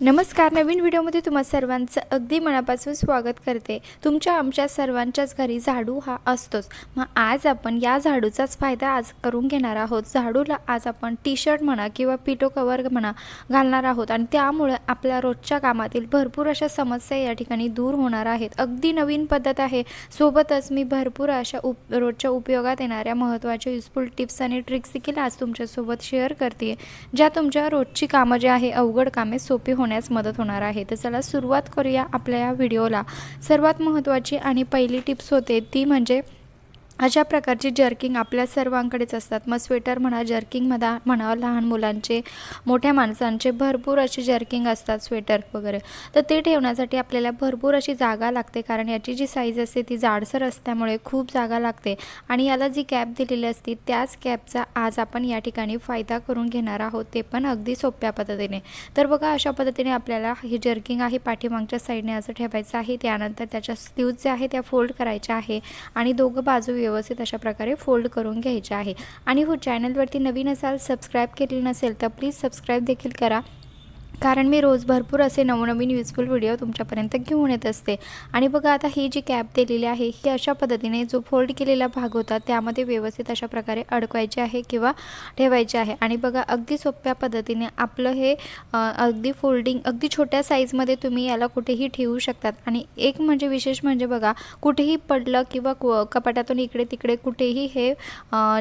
नमस्कार नवीन व्हिडिओमध्ये तुम्हा सर्वांचं अगदी मनापासून स्वागत करते. तुमच्या आमच्या सर्वांच्याच घरी झाडू हा असतोच. मग आज आपण या झाडूचाच फायदा आज करून घेणार आहोत. झाडूला आज आपण टी शर्ट म्हणा किंवा पिटो कवर म्हणा घालणार आहोत आणि त्यामुळे आपल्या रोजच्या कामातील भरपूर अशा समस्या या ठिकाणी दूर होणार आहेत. अगदी नवीन पद्धत आहे. सोबतच मी भरपूर अशा उप रोजच्या उपयोगात येणाऱ्या महत्त्वाच्या युजफुल टिप्स आणि ट्रिक्स देखील आज तुमच्यासोबत शेअर करते ज्या तुमच्या रोजची कामं जे आहे अवघड कामे सोपी होणार होण्यास मदत होणार आहे. तर चला सुरुवात करूया आपल्या या व्हिडिओला. सर्वात महत्त्वाची आणि पहिली टिप्स होते ती म्हणजे अशा प्रकारची जर्किंग आपल्या सर्वांकडेच असतात. मग स्वेटर म्हणा जर्किंग म्हणा म्हणा लहान मुलांचे मोठ्या माणसांचे भरपूर असे जर्किंग असतात स्वेटर वगैरे. तर ते ठेवण्यासाठी आपल्याला भरपूर अशी जागा लागते. कारण याची जी साईज असते ती जाडसर असल्यामुळे खूप जागा लागते. आणि याला जी कॅप दिलेली असते त्याच कॅपचा आज आपण या ठिकाणी फायदा करून घेणार आहोत ते पण अगदी सोप्या पद्धतीने. तर बघा अशा पद्धतीने आपल्याला हे जर्किंग आहे पाठीमागच्या साईडने असं ठेवायचं आहे. त्यानंतर त्याच्या स्लीव्ज जे आहे त्या फोल्ड करायच्या आहे. आणि दोघं बाजू व्यवस्थित अशा प्रकारे फोल्ड करून घ्यायचे आहे. आणि हो चॅनलवरती नवीन असाल सबस्क्राईब केलेलं नसेल तर प्लीज सबस्क्राईब देखील करा. कारण मी रोज भरपूर असे नवनवीन युजफुल व्हिडिओ तुमच्यापर्यंत घेऊन येत असते. आणि बघा आता ही जी कॅप दिलेली आहे ही अशा पद्धतीने जो फोल्ड केलेला भाग होता त्यामध्ये व्यवस्थित अशा प्रकारे अडकवायचे आहे किंवा ठेवायचे आहे. आणि बघा अगदी सोप्या पद्धतीने आपलं हे अगदी फोल्डिंग अगदी छोट्या साईजमध्ये तुम्ही याला कुठेही ठेवू शकतात. आणि एक म्हणजे विशेष म्हणजे बघा कुठेही पडलं किंवा कु- कपाटातून इकडे तिकडे कुठेही हे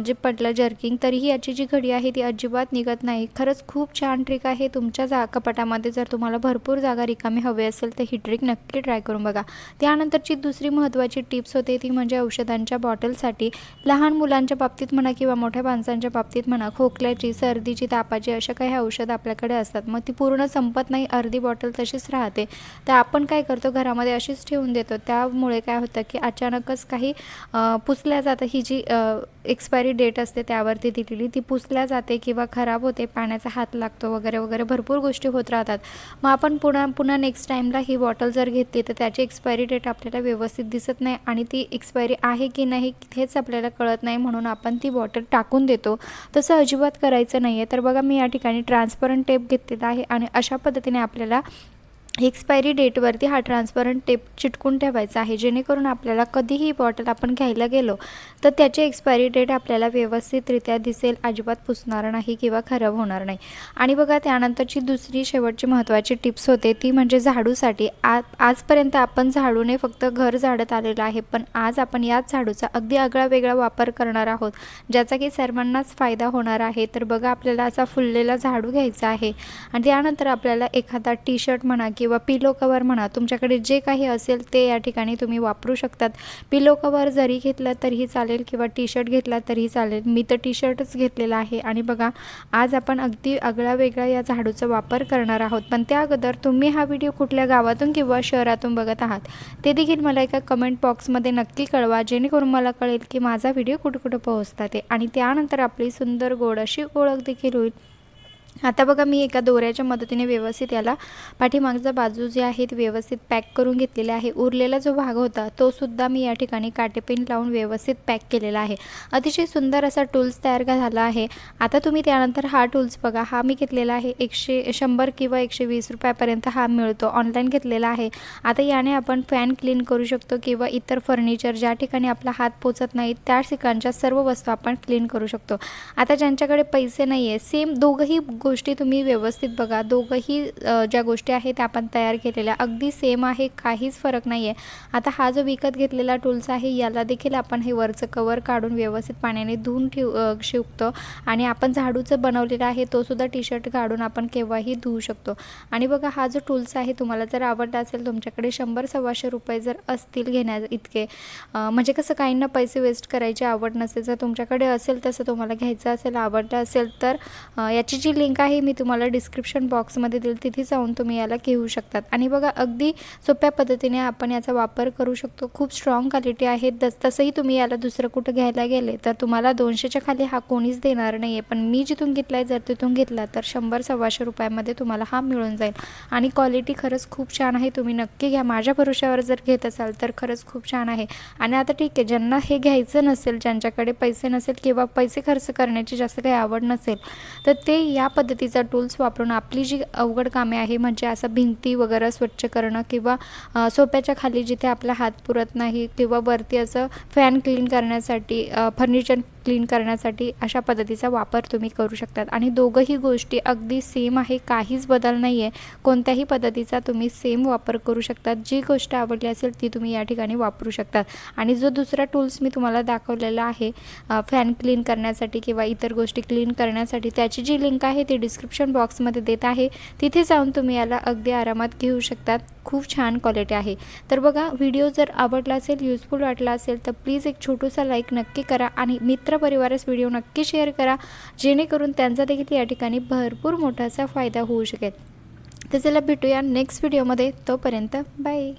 जे पडलं जर्किंग तरीही याची जी घडी आहे ती अजिबात निघत नाही. खरंच खूप छान ट्रिक आहे तुमच्या जा चित्रपटामध्ये जर तुम्हाला भरपूर जागा रिकामी हवी असेल तर ही ट्रिक नक्की ट्राय करून बघा. त्यानंतरची दुसरी महत्त्वाची टिप्स होते ती म्हणजे औषधांच्या बॉटलसाठी लहान मुलांच्या बाबतीत म्हणा किंवा मोठ्या माणसांच्या बाबतीत म्हणा खोकल्याची सर्दीची तापाची अशा काही औषधं आपल्याकडे असतात. मग ती पूर्ण संपत नाही अर्धी बॉटल तशीच राहते. तर आपण काय करतो घरामध्ये अशीच ठेवून देतो. त्यामुळे काय होतं की अचानकच काही पुसल्या जातं. ही जी एक्सपायरी डेट असते त्यावरती दिलेली ती पुसल्या जाते किंवा खराब होते पाण्याचा हात लागतो वगैरे वगैरे भरपूर गोष्टी होत राहतात. मग आपण पुन्हा पुन्हा नेक्स्ट टाईमला ही बॉटल जर घेतली तर त्याची एक्सपायरी डेट आपल्याला व्यवस्थित दिसत नाही आणि ती एक्सपायरी आहे की नाही हेच आपल्याला कळत नाही म्हणून आपण ती बॉटल टाकून देतो. तसं अजिबात करायचं नाही आहे तर बघा मी या ठिकाणी ट्रान्सपरंट टेप घेतलेला आहे आणि अशा पद्धतीने आपल्याला एक्सपायरी डेटवरती हा ट्रान्सपरंट टेप चिटकून ठेवायचा आहे. जेणेकरून आपल्याला कधीही बॉटल आपण घ्यायला गेलो तर त्याची एक्सपायरी डेट आपल्याला व्यवस्थितरित्या दिसेल अजिबात पुसणार नाही किंवा खराब होणार नाही. आणि बघा त्यानंतरची दुसरी शेवटची महत्त्वाची टिप्स होते ती म्हणजे झाडूसाठी. आ आजपर्यंत आपण झाडूने फक्त घर झाडत आलेलं आहे पण आज आपण याच झाडूचा अगदी आगळा वेगळा वापर करणार आहोत ज्याचा की सर्वांनाच फायदा होणार आहे. तर बघा आपल्याला असा फुललेला झाडू घ्यायचा आहे आणि त्यानंतर आपल्याला एखादा टी शर्ट म्हणा किंवा पिलो कवर म्हणा तुमच्याकडे जे काही असेल ते या ठिकाणी तुम्ही वापरू शकतात. पिलो कवर जरी घेतला तरीही चालेल किंवा टी शर्ट घेतला तरीही चालेल. मी तर टी शर्टच घेतलेला आहे आणि बघा आज आपण अगदी आगळा वेगळा या झाडूचा वापर करणार आहोत. पण त्या अगोदर तुम्ही हा व्हिडिओ कुठल्या गावातून किंवा शहरातून बघत आहात ते देखील मला एका कमेंट बॉक्समध्ये नक्की कळवा जेणेकरून मला कळेल की माझा व्हिडिओ कुठं कुठं पोहोचतात ते. आणि त्यानंतर आपली सुंदर गोड अशी ओळख देखील होईल. आता बघा मी एका दोऱ्याच्या मदतीने व्यवस्थित याला पाठीमागचा बाजू जे आहे ती व्यवस्थित पॅक करून घेतलेला आहे. उरलेला जो भाग होता तो सुद्धा मी या ठिकाणी काटेपेन लावून व्यवस्थित पॅक केलेला आहे. अतिशय सुंदर असा टूल्स तयार झाला आहे. आता तुम्ही त्यानंतर हा टूल्स बघा. हा मी घेतलेला आहे. एकशे शंभर किंवा एकशे वीस रुपयापर्यंत हा मिळतो. ऑनलाईन घेतलेला आहे. आता याने आपण फॅन क्लीन करू शकतो किंवा इतर फर्निचर ज्या ठिकाणी आपला हात पोचत नाही त्या ठिकाणच्या सर्व वस्तू आपण क्लीन करू शकतो. आता ज्यांच्याकडे पैसे नाही आहे सेम दोघंही गोष्टी तुम्ही व्यवस्थित बघा. दोघंही ज्या गोष्टी आहेत त्या आपण तयार केलेल्या. अगदी सेम आहे काहीच फरक नाही आहे आता हा जो विकत घेतलेला टूल्स आहे याला देखील आपण हे वरचं कवर काढून व्यवस्थित पाण्याने धुवून ठेव शिवतो. आणि आपण झाडूचं बनवलेला आहे तोसुद्धा टी शर्ट काढून आपण केव्हाही धुवू शकतो. आणि बघा हा जो टूल्स आहे तुम्हाला जर आवडला असेल तुमच्याकडे शंभर सव्वाशे रुपये जर असतील घेण्या इतके म्हणजे कसं काहींना पैसे वेस्ट करायची आवड नसेल. जर तुमच्याकडे असेल तसं तुम्हाला घ्यायचं असेल आवडलं असेल तर याची जी लिंक आहे मी तुम्हाला डिस्क्रिप्शन बॉक्समध्ये देईल तिथे जाऊन तुम्ही याला घेऊ शकतात. आणि बघा अगदी सोप्या पद्धतीने आपण याचा वापर करू शकतो. खूप स्ट्रॉंग क्वालिटी आहे. तस तसंही तुम्ही याला दुसरं कुठं घ्यायला गेले तर तुम्हाला दोनशेच्या खाली हा कोणीच देणार नाही आहे पण मी जिथून घेतला आहे जर तिथून घेतला तर शंभर सव्वाशे रुपयामध्ये तुम्हाला हा मिळून जाईल. आणि क्वालिटी खरंच खूप छान आहे. तुम्ही नक्की घ्या. माझ्या भरोश्यावर जर घेत असाल तर खरंच खूप छान आहे. आणि आता ठीक आहे ज्यांना हे घ्यायचं नसेल ज्यांच्याकडे पैसे नसेल किंवा पैसे खर्च करण्याची जास्त काही आवड नसेल तर ते या पद्धतीचा टूल्स वापरून आपली जी अवघड कामे आहे म्हणजे असं भिंती वगैरे स्वच्छ करणं किंवा सोप्याच्या खाली जिथे आपला हात पुरत नाही किंवा वरती असं फॅन क्लीन करण्यासाठी फर्निचर क्लीन करण्यासाठी अशा पद्धतीचा वापर तुम्ही करू शकतात. आणि दोघंही गोष्टी अगदी सेम आहे काहीच बदल नाही आहे कोणत्याही पद्धतीचा तुम्ही सेम वापर करू शकतात. जी गोष्ट आवडली असेल ती तुम्ही या ठिकाणी वापरू शकतात. आणि जो दुसरा टूल्स मी तुम्हाला दाखवलेला आहे फॅन क्लीन करण्यासाठी किंवा इतर गोष्टी क्लीन करण्यासाठी त्याची जी लिंक आहे ती डिस्क्रिप्शन बॉक्समध्ये देत आहे. तिथे जाऊन तुम्ही याला अगदी आरामात घेऊ शकतात. खूप छान क्वालिटी आहे. तर बघा व्हिडिओ जर आवडला असेल यूजफुल वाटला असेल तर प्लीज एक छोटूसा लाईक नक्की करा आणि मित्रपरिवारास व्हिडिओ नक्की शेअर करा जेणेकरून त्यांचा देखील या ठिकाणी भरपूर मोठासा फायदा होऊ शकेल. तर चला भेटूया नेक्स्ट व्हिडिओमध्ये तोपर्यंत बाय